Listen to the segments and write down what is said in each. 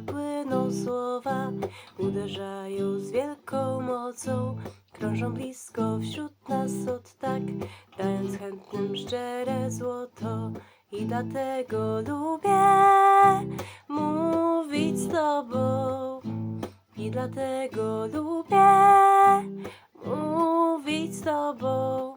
płyną słowa, uderzają z wielką mocą, krążą blisko wśród nas od tak, dając chętnym szczere złoto. I dlatego lubię mówić z Tobą. I dlatego lubię mówić z Tobą.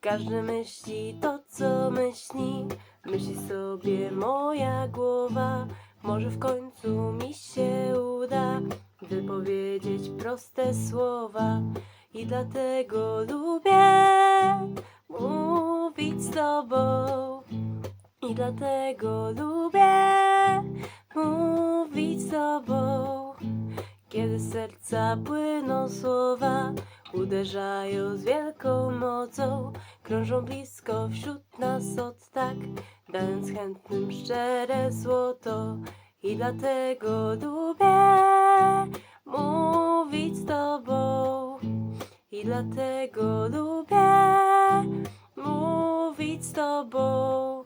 Każdy myśli to, co myśli, myśli sobie moja głowa. Może w końcu mi się uda wypowiedzieć proste słowa. I dlatego lubię mówić z Tobą. I dlatego lubię mówić z Tobą. Kiedy z serca płyną słowa, uderzają z wielką mocą, krążą blisko wśród nas od tak, dając chętnym szczere złoto. I dlatego lubię mówić z Tobą. I dlatego lubię mówić z Tobą.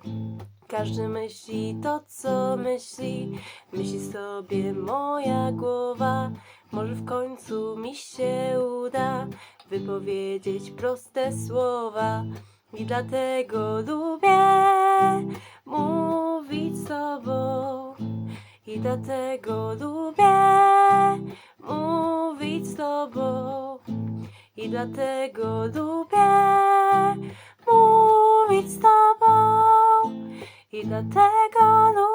Każdy myśli to, co myśli, myśli sobie moja głowa. Może w końcu mi się uda wypowiedzieć proste słowa. I dlatego lubię mówić z Tobą. I dlatego lubię mówić z Tobą. I dlatego lubię mówić z Tobą. I dlatego lubię